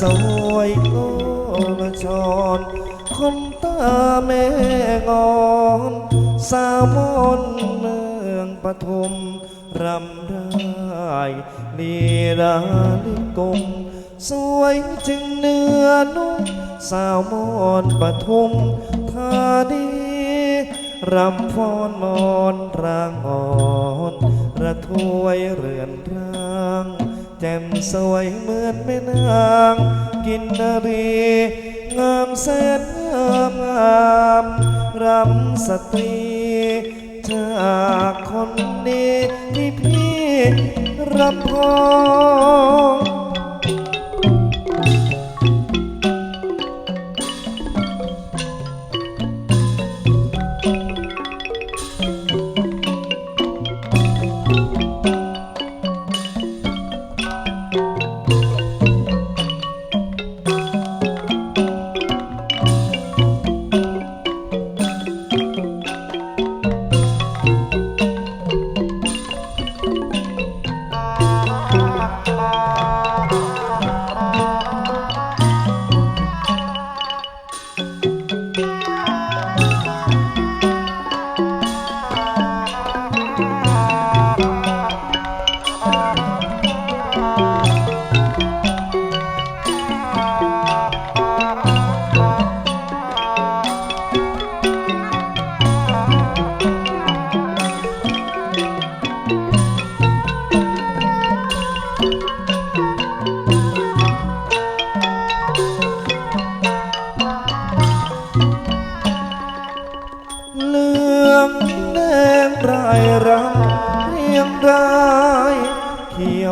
สวยโอละชอนคนตาแม่งอนสาวมนเมืองปฐมรำได้ลีลาลิกงสวยจึงเนื้อนุ่มสาวมอนปฐมธานีรำฟ้อนมอนร่างอ่อน ระทวยเรือนร่ แจ่มสวยเหมือนแม่นาง กินนารีงามแสนงามงามรำสตรีจากคนนี้ที่พี่รับพอง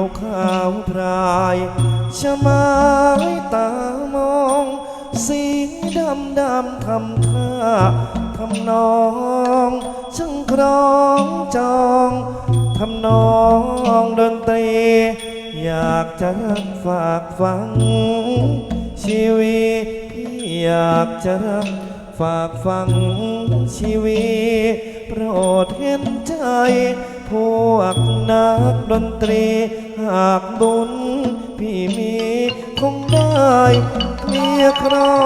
ยวขาวพรายชะไม้ตามอง สีดำดำทำท่าทำนองช่างครองจองทำนองดนตรี อยากจะฝากฟัง ชีวิตอยากจะรักฝากฟังชีวิตโปรดเห็นใจ พวกนักดนตรีากบุญ พี่มีคงได้เมียครอ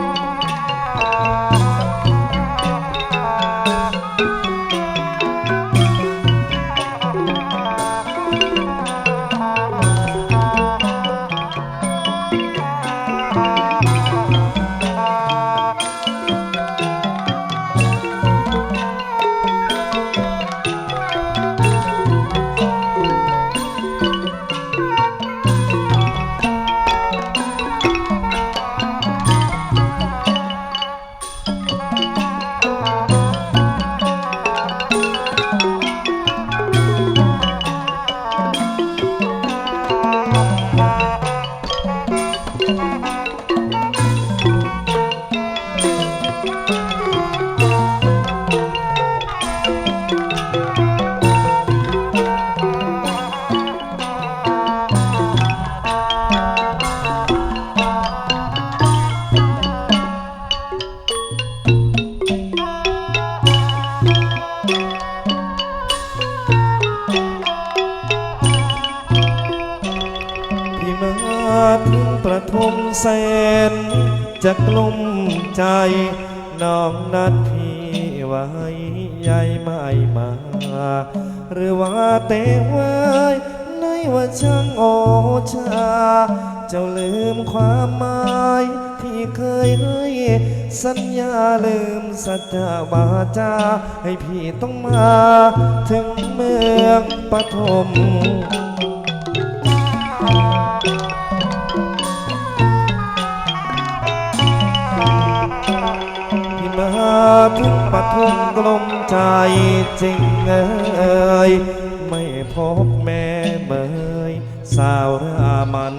ง จะกลุ่มใจ น้องนัดพี่ไว้ใหญ่ไม่มา หรือว่าเตไว้ในว่าช่างโอชา เจ้าลืมความหมายที่เคยให้สัญญาลืมสัจจาวาจาให้พี่ต้องมา ถึงเมืองปฐม ถึงปทุมกลมใจจริงเอ่ยไม่พบแม่เมยสาวรามัน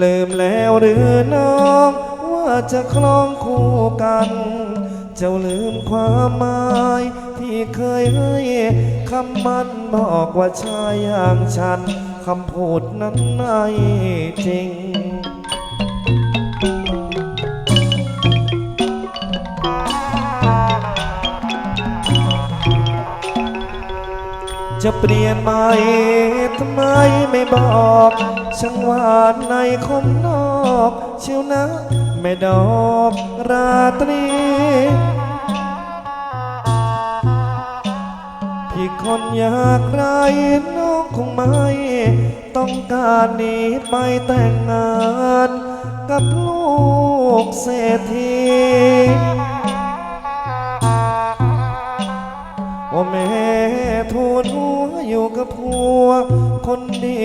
ลืมแล้วหรือน้อง ว่าจะคล้องคู่กัน เจ้าลืมความหมาย ที่เคยให้คำมันบอกว่าชายอย่างฉันคำพูดนั้นไม่จริง จะเปลี่ยนไหมทำไมไม่บอกช่างหวานในคมนอกเชียวนะแม่ดอกราตรี พี่คนอยากไรน้องคงไม่ ต้องการหนีไปแต่งงาน กับลูกเศรษฐี ว คนดี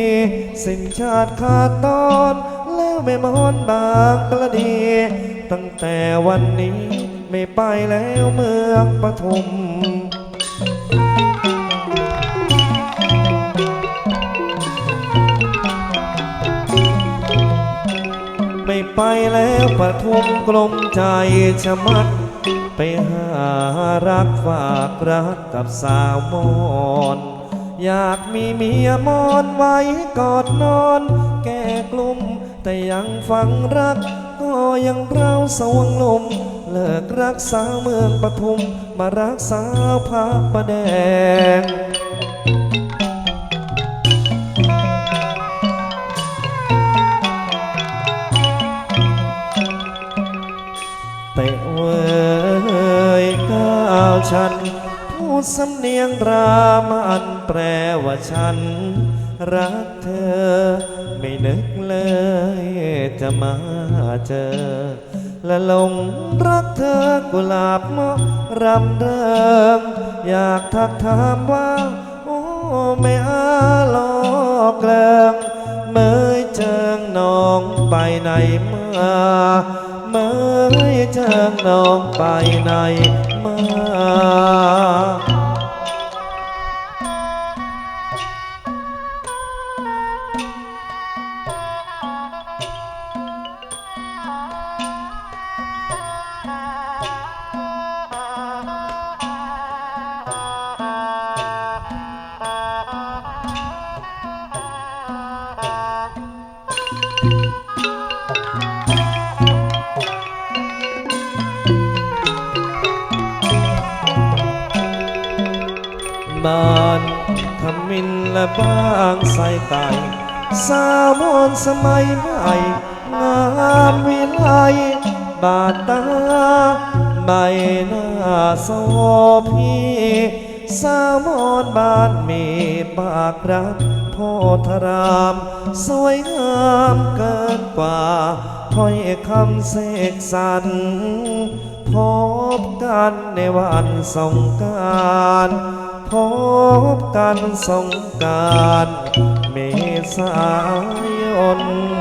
สิ้นชาติขาดตอน แล้วไม่มอนบางกระดี ตั้งแต่วันนี้ไม่ไปแล้วเมืองปทุมไม่ไปแล้วปทุมกลมใจชะมัดไปหารักฝากรักกับสาวมอน อยากมีเมียมอนไว้กอดนอน แก่กลุ่ม แต่ยังฝังรัก ก็ยังเร้าสวงลม เลิกรักสาวเมืองปทุม มารักสาวพระประแดงเตะเวยก้าวฉัน พูดสำเนียงรามัน แปลว่าฉัน รักเธอ ไม่นึกเลยจะมาเจอ และหลงรักเธอกุหลาบมอกรำเริงอยากทักถามว่า โอ้ไม่อาลอกเกลงเมื่อเจิงน้องไปไหนมาเมื่อเจิงน้องไปไหนมา มัยใหม่งามวิไลบาดตาใบหน้าโซพีสามอนบ้านมีปากรักโพธาราม สวยงามเกินกว่าถ้อยคำเสกสรรพบกันในวันสงการพบกันสงการเมษาย น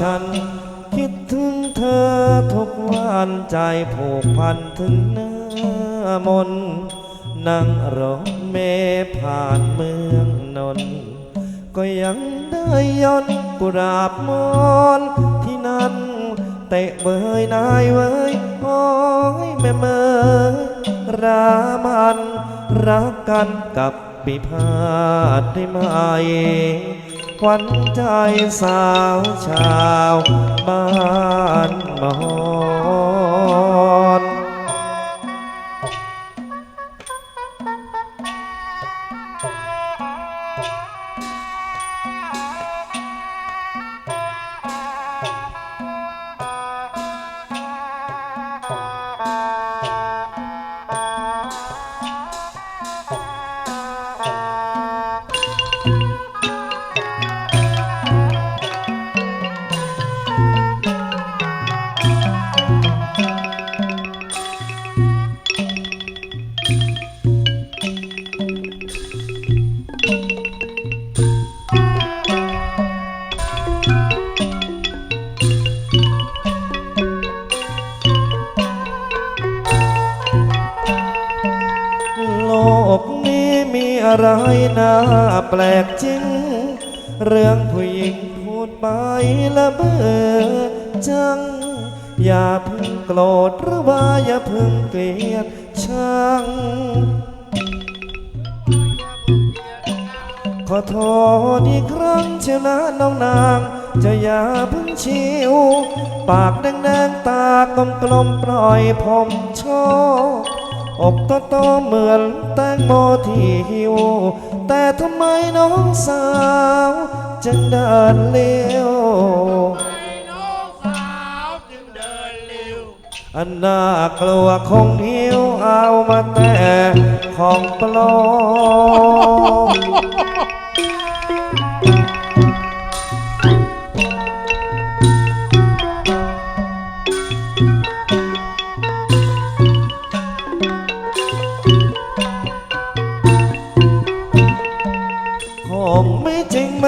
ฉัน คิดถึงเธอทุกวันใจผูกพันถึงหน้ามน นั่งรถเมล์ผ่านเมืองนนก็ยังได้ย้อนกราบมอนที่นั่น เตะเบยนายเว้ยโอ้ยแม่เมยรามัน รักกันกับปีพาดได้ไหม ขวัญใจสาวชาวบ้านมอ อะไรน่าแปลกจริง เรื่องผู้หญิงพูดไปละเบื่อจัง อย่าพึ่งโกรธหรือว่าอย่าพึ่งเกลียดชัง ขอโทษอีกครั้งเชยวนะน้องนางจะอย่าพึ่งชิว ปากแดงๆตากลมกลมๆปล่อยผมโชว์ อกโตโตๆเหมือนแตงโมที่หิว แต่ทำไมน้องสาวจึงเดินเลี้ยวน้องสาวจึงเดินเร็วอันน่ากลัวคงหิวเอามาแต่ของปลอม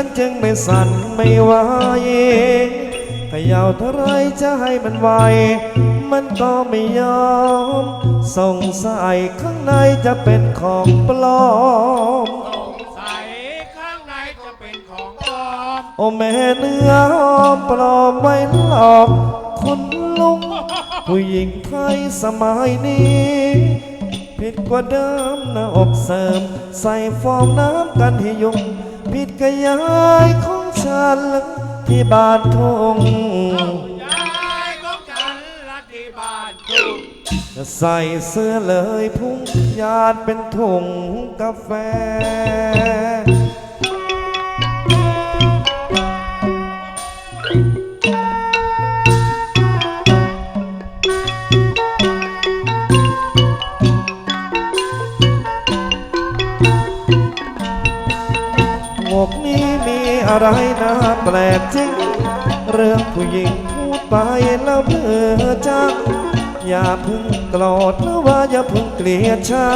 มันจึงไม่สั่นไม่ไหวเขย่าเท่าไรจะให้มันไหว มันก็ไม่ยอม สงสัยข้างในจะเป็นของปลอมสงสัยข้างในจะเป็นของปลอมโอ้แม่เนื้อหอมปลอมไว้หลอก คุณลุง ผู้หญิงไทยสมัยนี้ ผิดกว่าเดิมนะอกเสริม ใส่ฟองน้ำกันให้ยุ่ง ผิดกระยายของฉันที่บ้านทุ่งยายของฉันละที่บ้านทุ่งจะใส่เสื้อเลยพุ่งยานเป็นถุงกาแฟ อะไรนะแปลกจริง เรื่องผู้หญิงพูดไปแล้วเบื่อจัง อย่าพึ่งโกรธหรือว่าอย่าพึ่งเกลียดชั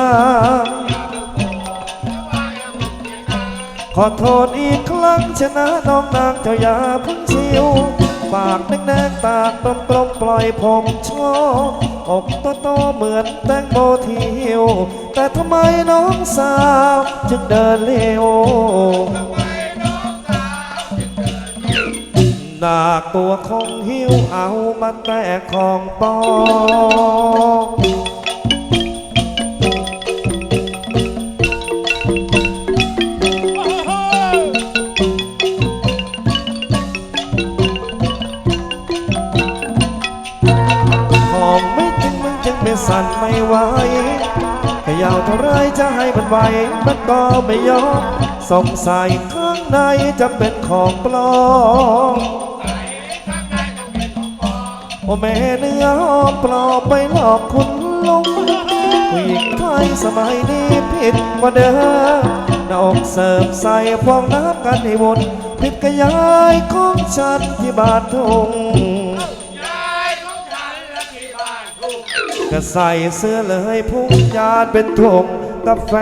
งขอโทษอีกครั้งชนะน้องนางเจ้าอย่าพึ่งชิวปากแดงๆตากลมกลมๆปล่อยผมชว์อกโตโตๆเหมือนแตงโมที่หิวแต่ทำไมน้องสาว จึงเดินเร็ว หนักตัวคงหิวเอามาแต่ของปลอมของไม่จริงมึงจึงไม่สั่นไม่ไหวขยาวเท่าไรจะให้มันไหวมันก็ไม่ยอมสงสัยข้างในจะเป็นของปลอม โอ้แม่เนื้อหอมปลอมไปหลอกคุณลุงผู้หญิงไทยสมัยนี้ผิดกว่าเดิมหน้าอกเสริมใส่ฟองน้ำกันให้วนผิดกระยายของฉันที่บ้านทุ่งยายของฉันละที่บ้านทุ่งก็ใส่เสื้อเลยพุ่งยานเป็นถุงกาแฟ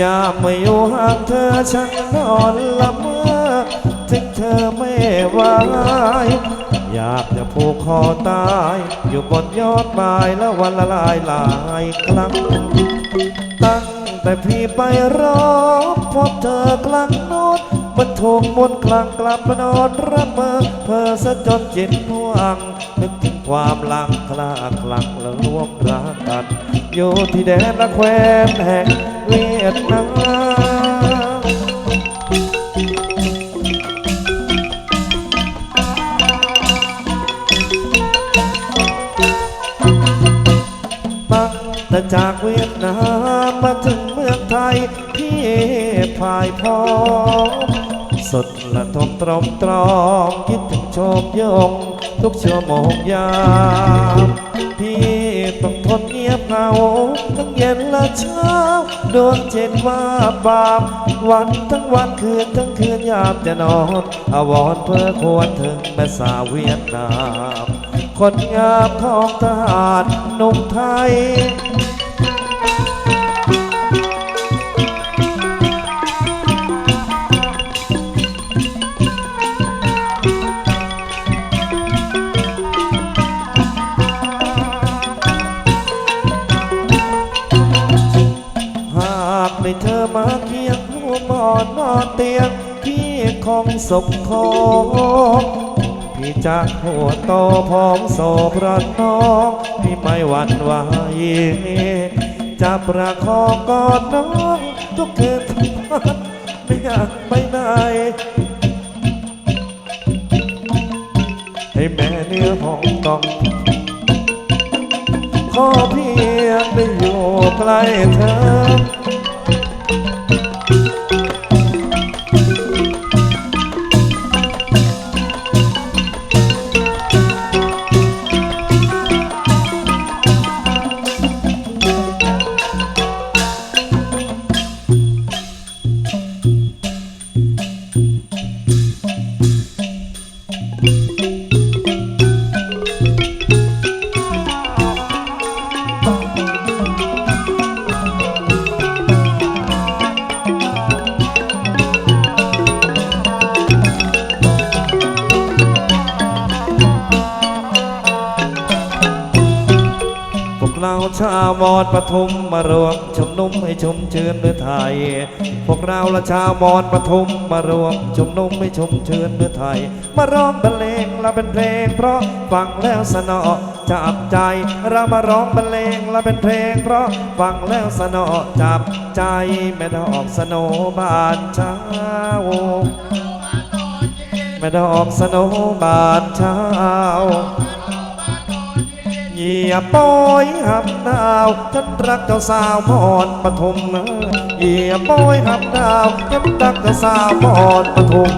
ยามไม่อยู่ห่างเธอฉันนอนละเมอถึงเธอไม่ไหวอยากจะผูกคอตาย อยู่บนยอดไม้แล้ววันละลายหลายครั้ง ตั้งแต่พี่ไปรอพบเธอกลางโนด มันทงมนต์กลางกลับมานอนระเมอเพอซะจนจิตห่วง นึกถึงความหลังคลาคลังแล้วรวมรักกันอยู่ที่แดนละแควนแห่งเวียดนามแต่จากเวียดนามมาถึงเมืองไทยพี่พายพร้อม สุดละทมตรอมตรอมคิดถึงโชมยง ทุกชั่วโมงยามพี่ต้องทนเงียบเหงาทั้งเย็นและเช้าดวงจิตว่าบาปวันทั้งวันคืนทั้งคืนยามจะนอนอาวรเพื่อควรถึงแม่สาวเวียดนามคนงามของทหารนุ่มไทย เตียงพี่คงสมคงพี่จากหัวโตพร้อมโสพระน้องพี่ไม่หวั่นไหวจะประคองกอดน้องทุกคืนทุกวันไม่อยากไปไหนให้แม่เนื้อหอมต้องขอเพียงได้อยู่ใกล้เธอ มให้ชุ่มชื่นเมื่อไทย พวกเราละชาวมอญปทุมมารวมชุมนุมให้ชุ่มชื่นเมื่อไทย มาร้องบรรเลงและเป็นเพลง เพราะฟังแล้วสนอจับใจ เรามาร้องบรรเลงและเป็นเพลง เพราะฟังแล้วสนอจับใจแม่ดอกสโนบานเช้าแม่ดอกสโนบานเช้า เหยียป้อยหับดาวฉันรักเจ้าสาวพรปฐมเอียป้อยหับดาวฉันรักเจ้าสาวพรปฐม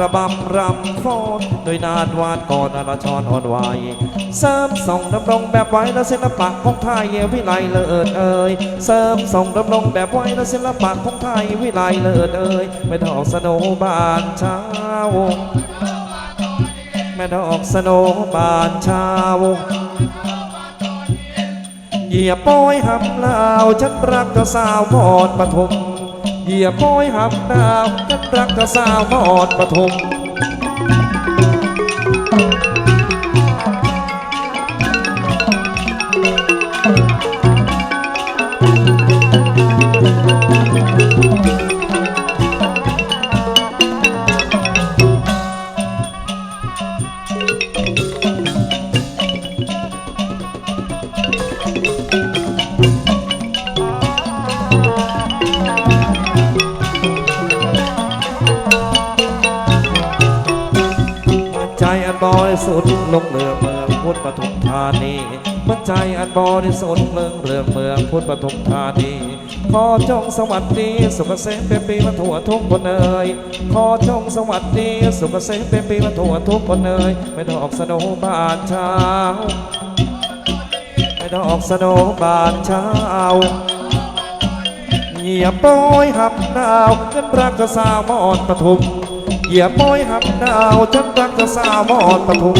ระบำรำฟ้อนโดยนานวานก่อนอรชรอ่อนไหวเสริมส่งดำรงแบบไว้และศิลปะของไทยวิไลเลิศเอ่ยเสริมส่งดำรงแบบไว้และศิลปะของไทยวิไลเลิศเอ่ยไม่ดอกสโนบานเช้าแม่ดอกสโนบานเช้าเหยียบปอยหับลาวฉันรักเจ้าสาวพรปฐม เหยียบปอยหับดาวกันรักกระสาวพรปฐม บริสุทธิ์ลงเรือเมืองพุทธปทุมธานีมันใจอันบริสุทธิ์เมืองเรือเมืองพุทธปทุมธานีขอจงสวัสดีสุขเกษมเป็นปีมาทั่วทุกคนเอ่ยขอจงสวัสดีสุขเกษมเป็นปีมาทั่วทุกคนเอ่ยไม่ดอกสโนบานเช้าไม่ดอกสโนบานเช้าเหยียบปอยหับดาวฉันรักจ้าสาวมอนปทุม เหยียบปอยหับดาวฉันรักจะสาวมอดปทุม